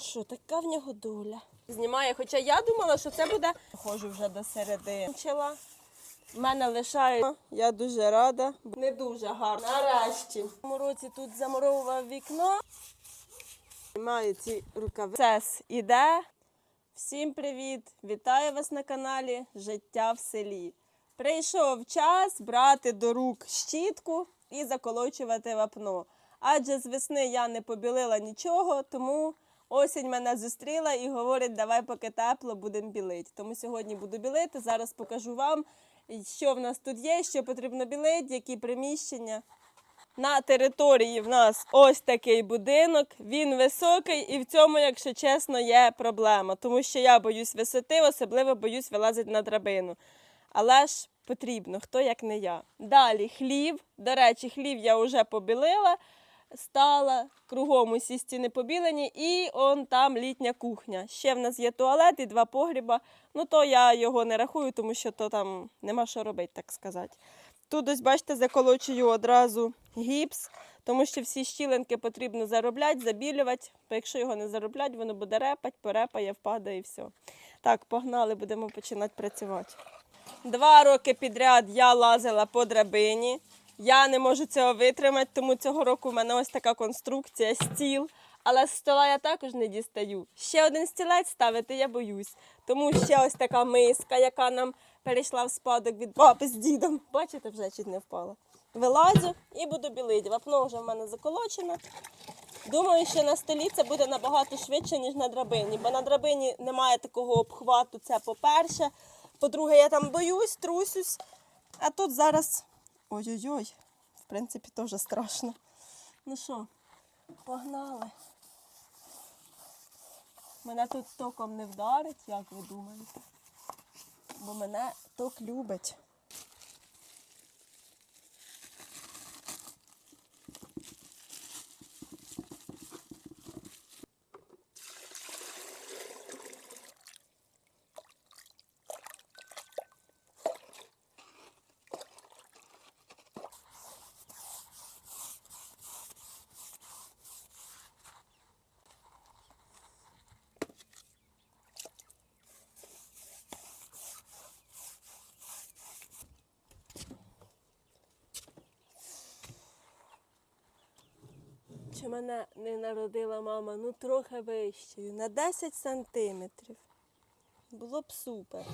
Що, така в нього доля. Знімає, хоча я думала, що це буде. Ходжу вже до середини. В мене лишає. Я дуже рада. Не дуже гарно. Нарешті. В цьому році тут замуровував вікно. Маю ці рукави. Цес іде. Всім привіт! Вітаю вас на каналі Життя в селі. Прийшов час брати до рук щітку і заколочувати вапно. Адже з весни я не побілила нічого, тому осінь мене зустріла і говорить, давай поки тепло будемо білити. Тому сьогодні буду білити. Зараз покажу вам, що в нас тут є, що потрібно білити, які приміщення. На території в нас ось такий будинок. Він високий, і в цьому, якщо чесно, є проблема, тому що я боюсь висоти, особливо боюсь вилазити на драбину. Але ж потрібно, хто як не я. Далі хлів. До речі, хлів я вже побілила, стала кругом усі стіни побілені, і он там літня кухня. Ще в нас є туалет і два погріба. Ну то я його не рахую, тому що то там нема що робити, так сказати. Тут ось, бачите, заколочую одразу гіпс, тому що всі щілинки потрібно заробляти, забілювати. Бо якщо його не заробляти, воно буде репать, порепає, впаде і все. Так, погнали, будемо починати працювати. Два роки підряд я лазила по драбині. Я не можу цього витримати, тому цього року в мене ось така конструкція, стіл. Але з стола я також не дістаю. Ще один стілець ставити я боюсь. Тому ще ось така миска, яка нам перейшла в спадок від папи з дідом. Бачите, вже чуть не впала. Вилазю і буду білити. Вапно вже в мене заколочено. Думаю, що на столі це буде набагато швидше, ніж на драбині, бо на драбині немає такого обхвату. Це по-перше. По-друге, я там боюсь, трусюсь. А тут зараз. Ой-ой-ой, в принципі, теж страшно. Ну що, погнали. Мене тут током не вдарить, як ви думаєте? Бо мене ток любить. Чи мене не народила мама, ну трохи вищою, на 10 сантиметрів. Було б супер.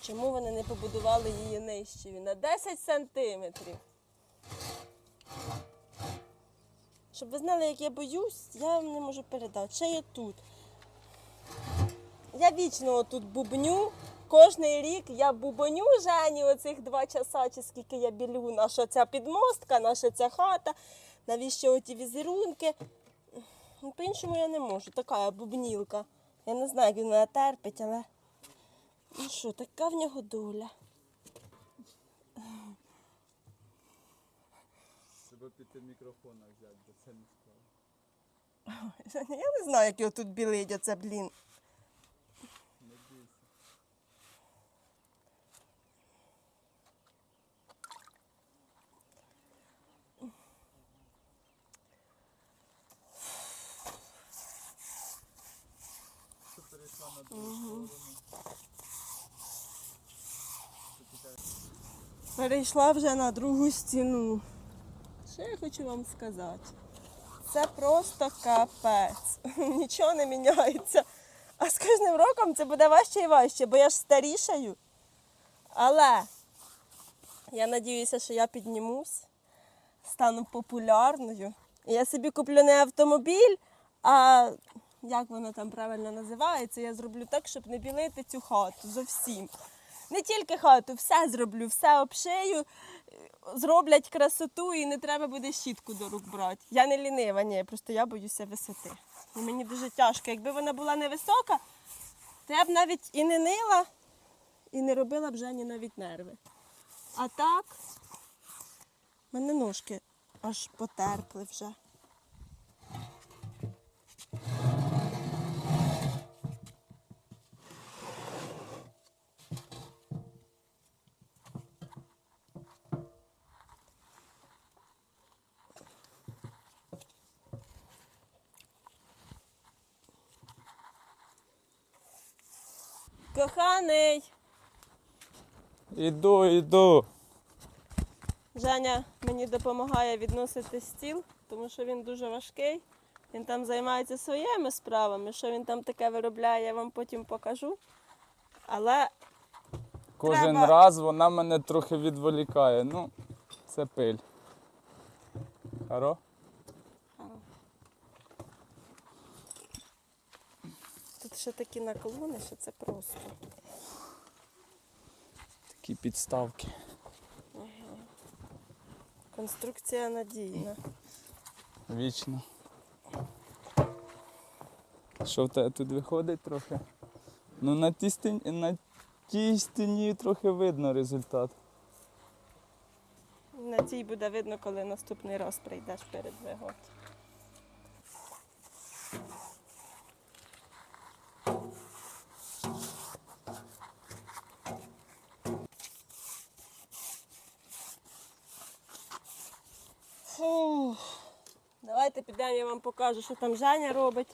Чому вони не побудували її нижчою? На 10 сантиметрів. Щоб ви знали, як я боюсь, я вам не можу передати. Ще є тут. Я вічно тут бубню. Кожний рік я бубоню Жені оцих два часа, чи скільки я білю, наша ця підмостка, наша ця хата, навіщо оті візерунки. Ну, По-іншому я не можу. Така я бубнілка. Я не знаю, як він мене терпить, але. Ну що, така в нього доля. Треба піти мікрофона взяти, бо це не справа. Я не знаю, як його тут білить, оце, блін. Не бійся. Що перейшла вже на другу стіну. Що я хочу вам сказати? Це просто капець. Нічого не міняється. А з кожним роком це буде важче і важче, бо я ж старішаю. Але я надіюся, що я піднімусь, стану популярною. Я собі куплю не автомобіль, а як воно там правильно називається, я зроблю так, щоб не білити цю хату зовсім. Не тільки хату, все зроблю, все обшию, зроблять красоту і не треба буде щітку до рук брати. Я не лінива, ні, просто я боюся висоти. І мені дуже тяжко. Якби вона була невисока, то я б навіть і не нила, і не робила б Жені навіть нерви. А так, мене ножки аж потерпли вже. Коханий. Іду, іду. Женя мені допомагає відносити стіл, тому що він дуже важкий. Він там займається своїми справами. Що він там таке виробляє, я вам потім покажу. Але Кожен Треба- раз вона мене трохи відволікає. Ну, це пиль. Харо? Ще такі наклони, що це просто. Такі підставки. Конструкція надійна. Вічно. Що в тебе тут виходить трохи? Ну на тій стіні, на тій стіні трохи видно результат. На цій буде видно, коли наступний раз прийдеш перед вигод. Вам покажу, що там Женя робить.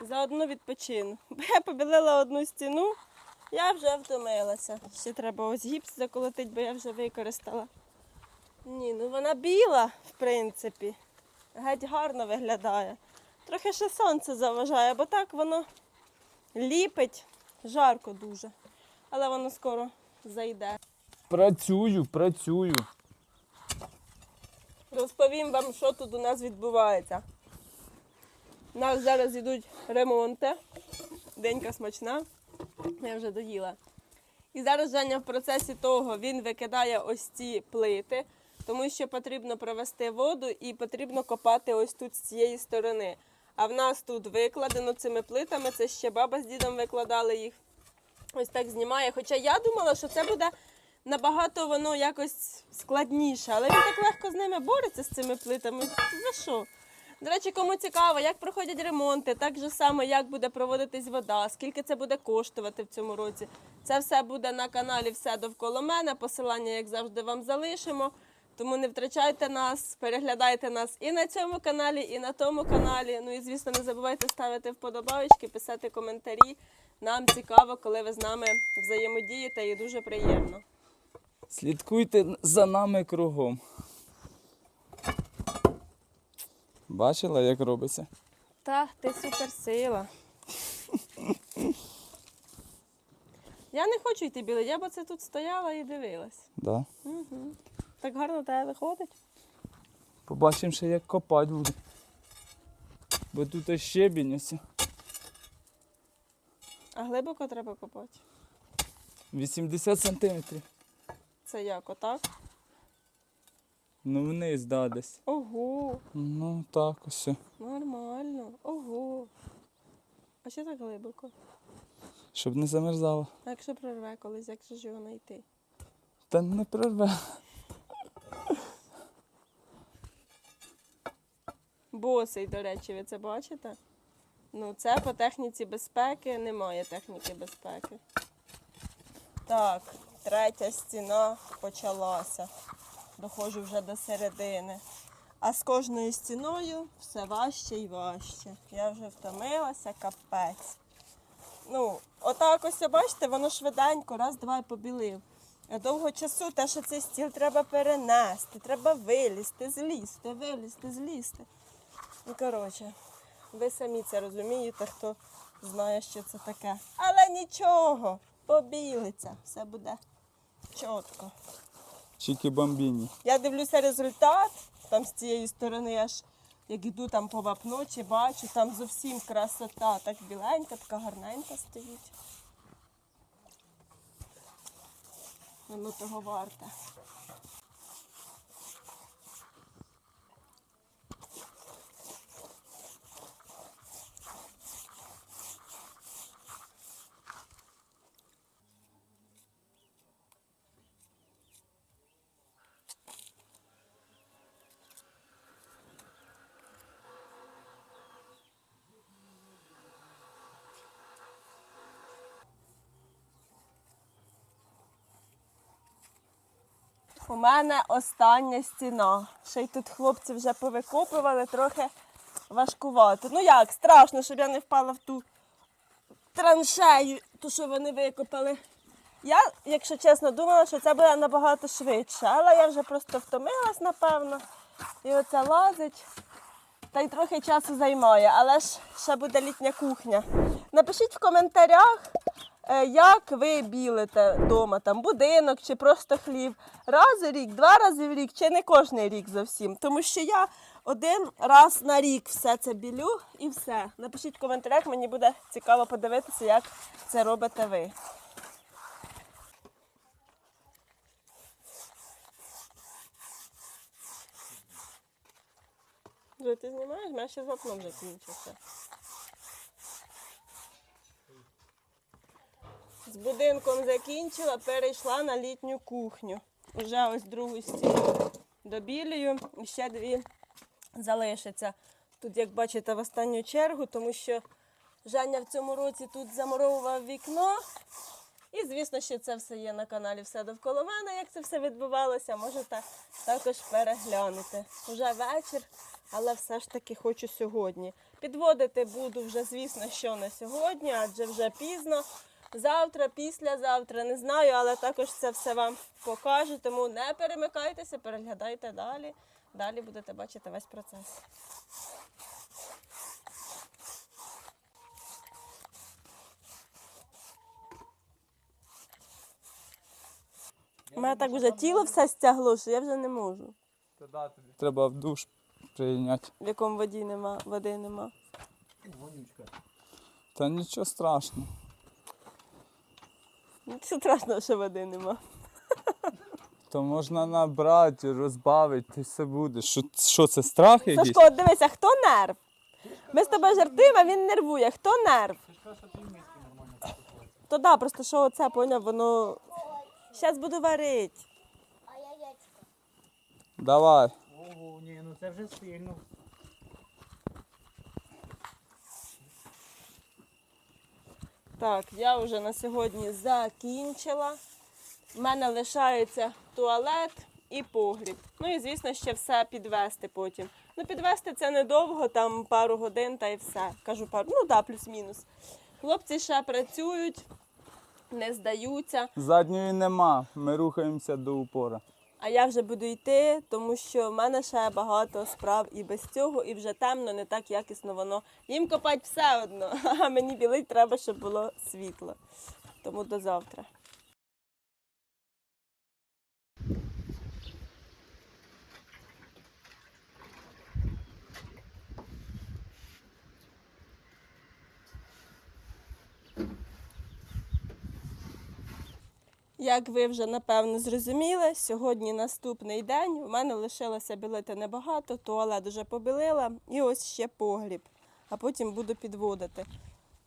Заодно відпочину. Бо я побілила одну стіну, я вже втомилася. Ще треба ось гіпс заколотити, бо я вже використала. Ні, ну вона біла, в принципі. Геть гарно виглядає. Трохи ще сонце заважає, бо так воно ліпить, жарко дуже. Але воно скоро зайде. Працюю, працюю. Розповім вам, що тут у нас відбувається. У нас зараз йдуть ремонти. Денька смачна. Я вже доїла. І зараз Женя в процесі того він викидає ось ці плити, тому що потрібно провести воду і потрібно копати ось тут з цієї сторони. А в нас тут викладено цими плитами, це ще баба з дідом викладали їх. Ось так знімає. Хоча я думала, що це буде набагато воно якось складніше, але він так легко з ними бореться з цими плитами. За що? До речі, кому цікаво, як проходять ремонти, так же само, як буде проводитись вода, скільки це буде коштувати в цьому році. Це все буде на каналі Все довкола мене. Посилання, як завжди, вам залишимо. Тому не втрачайте нас, переглядайте нас і на цьому каналі, і на тому каналі. Ну і звісно, не забувайте ставити вподобайки, писати коментарі. Нам цікаво, коли ви з нами взаємодієте, і дуже приємно. Слідкуйте за нами кругом. Бачила, як робиться? Та, ти суперсила. Я не хочу йти білий, я б це тут стояла і дивилась. Да. Угу. Так гарно тебе виходить. Побачимо ще, як копати буде. Бо тут щебінь ось. А глибоко треба копати. 80 сантиметрів. Це як, отак? Ну вниз, да, десь. Ого, Ну так ось. нормально. Ого. А ще так глибоко. Щоб не замерзало. А якщо прорве колись, як же ж його знайти? Та не прорве. Босий, до речі, ви це бачите? Ну, це по техніці безпеки, немає техніки безпеки. Так, третя стіна почалася. Доходжу вже до середини. А з кожною стіною все важче і важче. Я вже втомилася, капець. Ну, отак ось, бачите, воно швиденько, раз, два і побілив. А довго часу те, що цей стіл треба перенести, треба вилізти, злізти, вилізти, злізти. Ну, коротше, ви самі це розумієте, хто знає, що це таке. Але нічого, побілиться, все буде чітко. Чікі бомбіні. Я дивлюся результат, там з цієї сторони аж як йду там по вапночі, бачу, там зовсім красота, так біленька, така гарненька стоїть. Воно того варте. У мене остання стіна. Ще й тут хлопці вже повикопували, трохи важкувато. Ну як, страшно, щоб я не впала в ту траншею, ту, що вони викопали. Я, якщо чесно, думала, що це буде набагато швидше, але я вже просто втомилась, напевно. І оце лазить. Та й трохи часу займає, але ж ще буде літня кухня. Напишіть в коментарях, як ви білите вдома, там будинок чи просто хліб. Раз у рік, два рази в рік, чи не кожний рік зовсім. Тому що я один раз на рік все це білю і все. Напишіть в коментарях, мені буде цікаво подивитися, як це робите ви. Ти знімаєш? Мене ще з вапном закінчився. Будинком закінчила, перейшла на літню кухню. Уже ось другу стіну добілюю, і ще дві залишаться. Тут, як бачите, в останню чергу, тому що Женя в цьому році тут замуровував вікно. І, звісно, ще це все є на каналі Все довкола мене, як це все відбувалося, можете також переглянути. Уже вечір, але все ж таки хочу сьогодні. Підводити буду вже, звісно, що не сьогодні, адже вже пізно. Завтра, післязавтра, не знаю, але також це все вам покажу. Тому не перемикайтеся, переглядайте далі. Далі будете бачити весь процес. У мене так вже тіло все стягло, що я вже не можу. Треба в душ прийняти. В якому воді нема, води нема. Та нічого страшного. Це страшно, що води нема. То можна набрати, розбавити, і все буде. Що, що це страх якийсь? Сашко, от дивися, хто нерв? Ми з тобою жартуємо, а він нервує. Хто нерв? То да, просто що оце, поняв, воно. Зараз буду варити. А яєчко. Давай. Ого, ні, ну це вже сильно. Так, я вже на сьогодні закінчила. У мене лишається туалет і погріб. Ну і звісно, ще все підвести потім. Ну, підвести це недовго, там пару годин та й все. Кажу пару, ну да, плюс-мінус. Хлопці ще працюють, не здаються. Задньої нема. Ми рухаємося до упора. А я вже буду йти, тому що в мене ще багато справ і без цього, і вже темно, не так якісно воно. Їм копати все одно, а мені білить треба, щоб було світло. Тому до завтра. Як ви вже напевно зрозуміли, сьогодні наступний день. У мене лишилося білити небагато, туалет вже побілила і ось ще погріб. А потім буду підводити.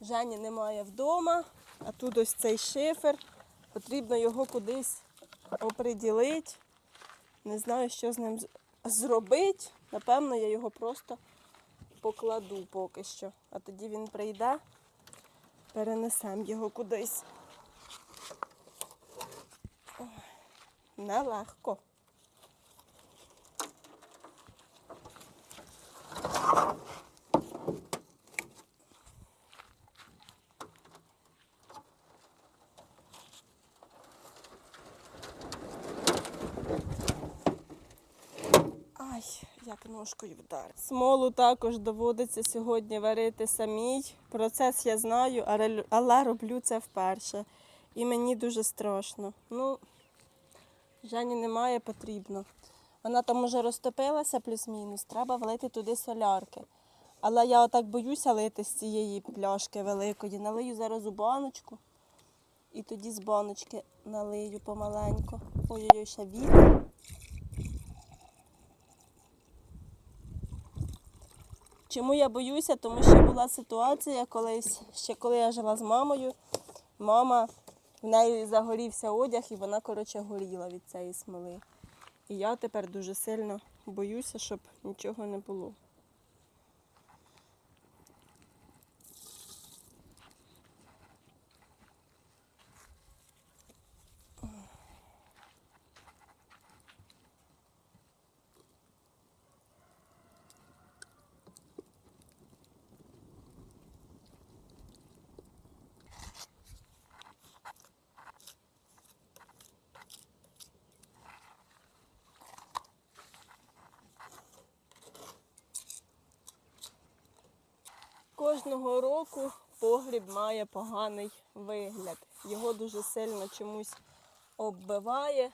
Жені немає вдома, а тут ось цей шифер. Потрібно його кудись оприділити. Не знаю, що з ним зробити. Напевно, я його просто покладу поки що. А тоді він прийде, перенесемо його кудись. Нелегко. Ай, як ножкою вдар. Смолу також доводиться сьогодні варити самій. Процес я знаю, але- роблю це вперше. І мені дуже страшно. Ну, Жені немає, потрібно. Вона там уже розтопилася плюс-мінус, треба влити туди солярки. Але я отак боюся лити з цієї пляшки великої. Налию зараз у баночку і тоді з баночки налию помаленьку. Ой-ой-ой, ще вітер. Чому я боюся? Тому що була ситуація колись, ще коли я жила з мамою. Мама, в неї загорівся одяг і вона, коротше, горіла від цієї смоли. І я тепер дуже сильно боюся, щоб нічого не було. Кожного року погріб має поганий вигляд. Його дуже сильно чомусь оббиває.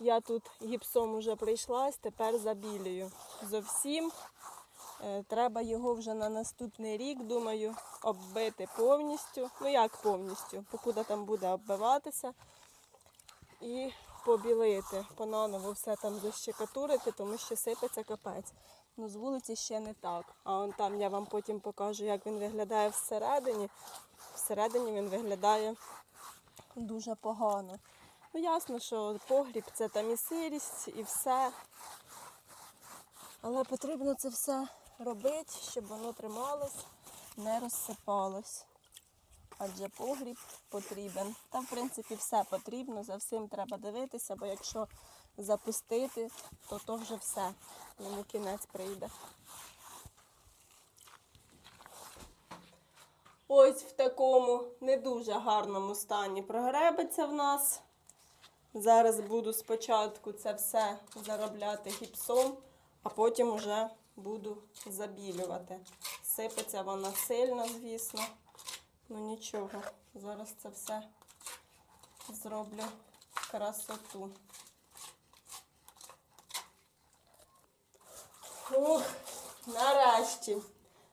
Я тут гіпсом уже прийшлась, тепер забілюю. Зовсім е, треба його вже на наступний рік, думаю, оббити повністю. Ну як повністю, покуди там буде оббиватися. І побілити, понаново все там защекатурити, тому що сипеться капець. Ну, з вулиці ще не так. А он там я вам потім покажу, як він виглядає всередині. Всередині він виглядає дуже погано. Ну, ясно, що погріб це там і сирість, і все. Але потрібно це все робити, щоб воно трималось, не розсипалось. Адже погріб потрібен. Та, в принципі, все потрібно, за всім треба дивитися, бо якщо запустити, то то вже все. Йому кінець прийде. Ось в такому не дуже гарному стані прогребеться в нас. Зараз буду спочатку це все заробляти гіпсом, а потім вже буду забілювати. Сипеться вона сильно, звісно. Ну нічого, зараз це все зроблю красоту. Ух, нарешті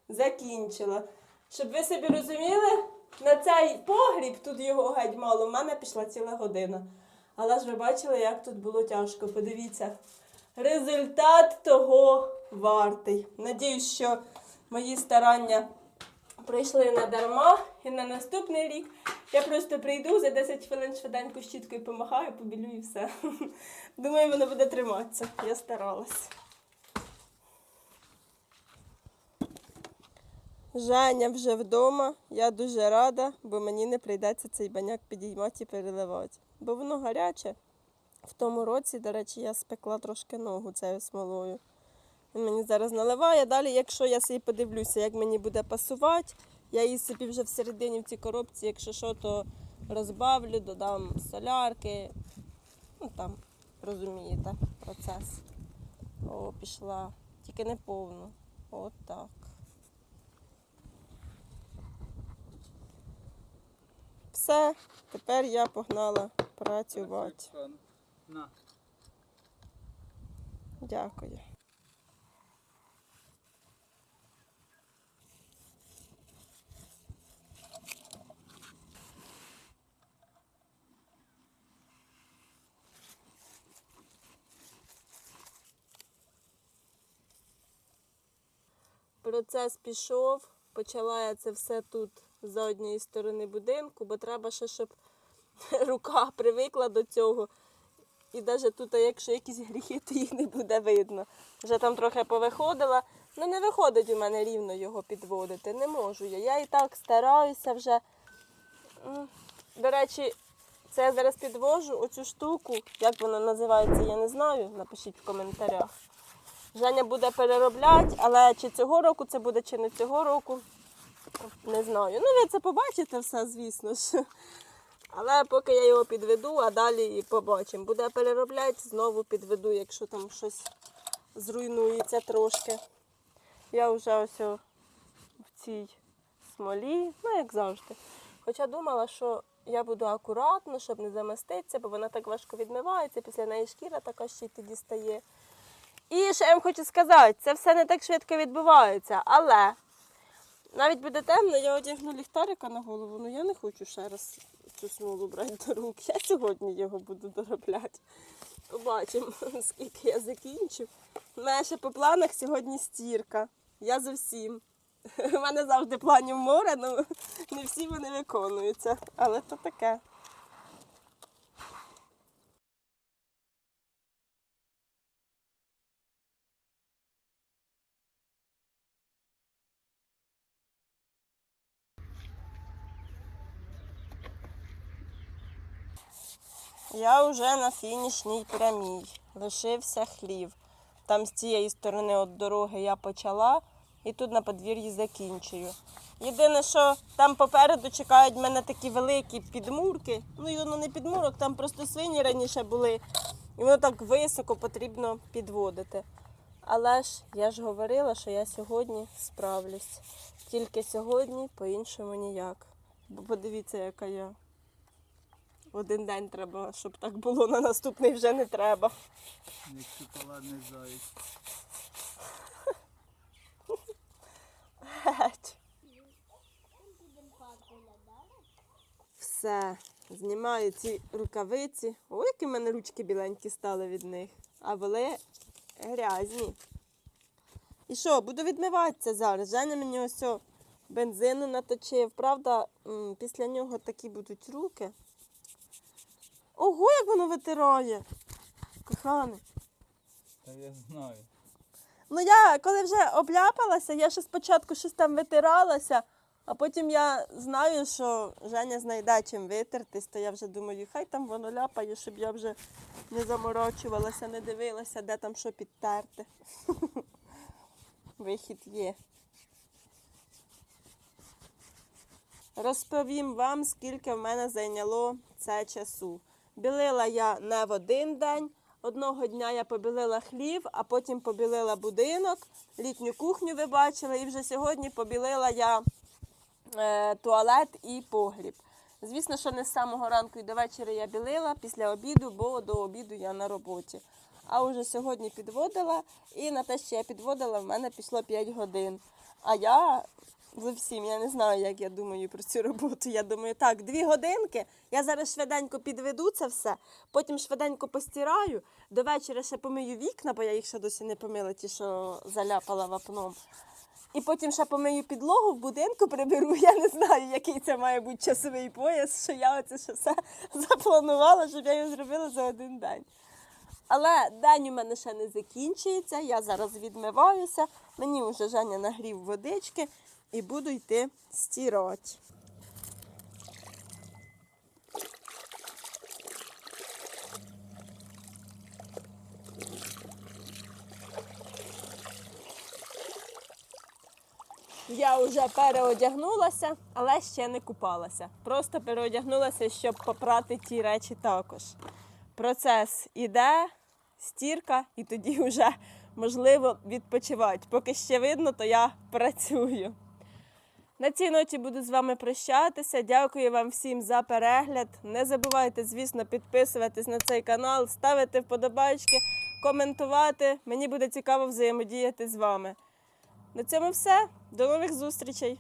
закінчила. Щоб ви собі розуміли, на цей погріб, тут його геть мало, в мене пішла ціла година. Але ж ви бачили, як тут було тяжко. Подивіться, результат того вартий. Надіюсь, що мої старання пройшли не дарма. І на наступний рік я просто прийду за 10 хвилин швиденько щіткою помахаю, побілю і все. Думаю, воно буде триматися. Я старалась. Женя вже вдома. Я дуже рада, бо мені не прийдеться цей баняк підіймати і переливати. Бо воно гаряче. В тому році, до речі, я спекла трошки ногу цією смолою. Він мені зараз наливає. Далі, якщо я собі подивлюся, як мені буде пасувати, я її собі вже всередині в цій коробці, якщо що, то розбавлю, додам солярки. Ну там, розумієте, процес. О, пішла. Тільки не повну. От так. Все, тепер я погнала працювати. Дякую. Процес пішов. Почала я це все тут з однієї сторони будинку, бо треба ще, щоб рука привикла до цього. І навіть тут, якщо якісь гріхи, то їх не буде видно. Вже там трохи повиходила. Ну не виходить у мене рівно його підводити. Не можу я. Я і так стараюся вже. До речі, це я зараз підвожу оцю штуку. Як вона називається, я не знаю. Напишіть в коментарях. Женя буде переробляти, але чи цього року це буде, чи не цього року, не знаю. Ну, ви це побачите все, звісно ж. Але поки я його підведу, а далі і побачимо. Буде переробляти, знову підведу, якщо там щось зруйнується трошки. Я вже ось в цій смолі, ну як завжди. Хоча думала, що я буду акуратно, щоб не замаститися, бо вона так важко відмивається, після неї шкіра така ще й тоді стає. І що я вам хочу сказати, це все не так швидко відбувається, але навіть буде темно, я одягну ліхтарика на голову, але я не хочу ще раз цю смолу брати до рук. Я сьогодні його буду доробляти. Побачимо, скільки я закінчу. У мене ще по планах сьогодні стірка. Я зовсім. У мене завжди планів море, але не всі вони виконуються. Але то таке. Я вже на фінішній прямій. Лишився хлів. Там з цієї сторони від дороги я почала і тут на подвір'ї закінчую. Єдине, що там попереду чекають мене такі великі підмурки. Ну і воно не підмурок, там просто свині раніше були. І воно так високо потрібно підводити. Але ж я ж говорила, що я сьогодні справлюсь. Тільки сьогодні, по-іншому ніяк. Бо подивіться, яка я. Один день треба, щоб так було, на наступний вже не треба. Як шоколадний заєць. Геть. Все, знімаю ці рукавиці. Ой, які в мене ручки біленькі стали від них. А були грязні. І що, буду відмиватися зараз. Женя мені ось бензину наточив. Правда, після нього такі будуть руки. Ого, як воно витирає. Кохане. Та я знаю. Ну я коли вже обляпалася, я ще спочатку щось там витиралася, а потім я знаю, що Женя знайде чим витертись, то я вже думаю, хай там воно ляпає, щоб я вже не заморочувалася, не дивилася, де там що підтерти. Вихід є. Розповім вам, скільки в мене зайняло це часу. Білила я не в один день. Одного дня я побілила хлів, а потім побілила будинок, літню кухню ви бачили, і вже сьогодні побілила я е, туалет і погріб. Звісно, що не з самого ранку і до вечора я білила після обіду, бо до обіду я на роботі. А вже сьогодні підводила, і на те, що я підводила, в мене пішло 5 годин. А я зовсім я не знаю, як я думаю про цю роботу. Я думаю, так, дві годинки. Я зараз швиденько підведу це все, потім швиденько постираю. До вечора ще помию вікна, бо я їх ще досі не помила, ті, що заляпала вапном. І потім ще помию підлогу в будинку приберу. Я не знаю, який це має бути часовий пояс, що я оце ще все запланувала, щоб я його зробила за один день. Але день у мене ще не закінчується. Я зараз відмиваюся. Мені вже Женя нагрів водички і буду йти стирати. Я вже переодягнулася, але ще не купалася. Просто переодягнулася, щоб попрати ті речі також. Процес іде, стірка, і тоді вже можливо відпочивати. Поки ще видно, то я працюю. На цій ноті буду з вами прощатися. Дякую вам всім за перегляд. Не забувайте, звісно, підписуватись на цей канал, ставити вподобайки, коментувати. Мені буде цікаво взаємодіяти з вами. На цьому все. До нових зустрічей!